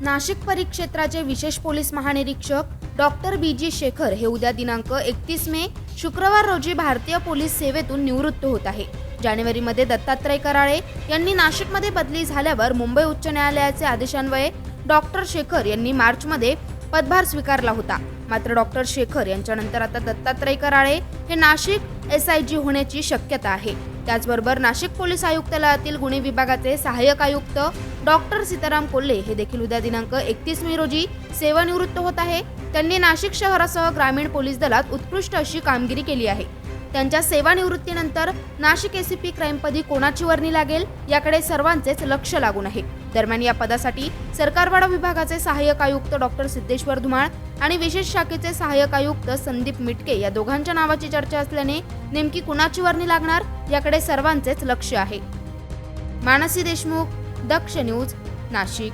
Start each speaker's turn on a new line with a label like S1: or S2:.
S1: नाशिक परिक्षेत्राचे विशेष पोलीस महानिरीक्षक डॉक्टर बी जी शेखर हे उद्या दिनांक एकतीस मे शुक्रवार रोजी भारतीय पोलीस सेवेतून निवृत्त होत आहे. जानेवारीमध्ये दत्तात्रय कराळे यांनी नाशिकमध्ये बदली झाल्यावर मुंबई उच्च न्यायालयाचे आदेशान्वये डॉक्टर शेखर यांनी मार्चमध्ये पदभार स्वीकारला होता. मात्र डॉक्टर शेखर यांच्यानंतर आता दत्तात्रय कराळे हे नाशिक एस आय जी होण्याची शक्यता आहे. त्याचबरोबर नाशिक पोलीस आयुक्तालयातील गुन्हे विभागाचे सहाय्यक आयुक्त डॉक्टर सीताराम कोल्हे हे देखील उद्या दिनांक एकतीस मे रोजी सेवानिवृत्त होत आहे. त्यांनी नाशिक शहरासह ग्रामीण पोलीस दलात उत्कृष्ट अशी कामगिरी केली आहे. त्यांच्या सेवानिवृत्तीनंतर नाशिक एसीपी क्राईमपदी कोणाची वर्णी लागेल याकडे सर्वांचेच लक्ष लागून आहे. दरम्यान या पदासाठी सरकारवाडा विभागाचे सहाय्यक आयुक्त डॉक्टर सिद्धेश्वर धुमाळ आणि विशेष शाखेचे सहाय्यक आयुक्त संदीप मिटके या दोघांच्या नावाची चर्चा असल्याने नेमकी कुणाची वर्णी लागणार याकडे सर्वांचेच लक्ष आहे. मानसी देशमुख दक्ष न्यूज नाशिक.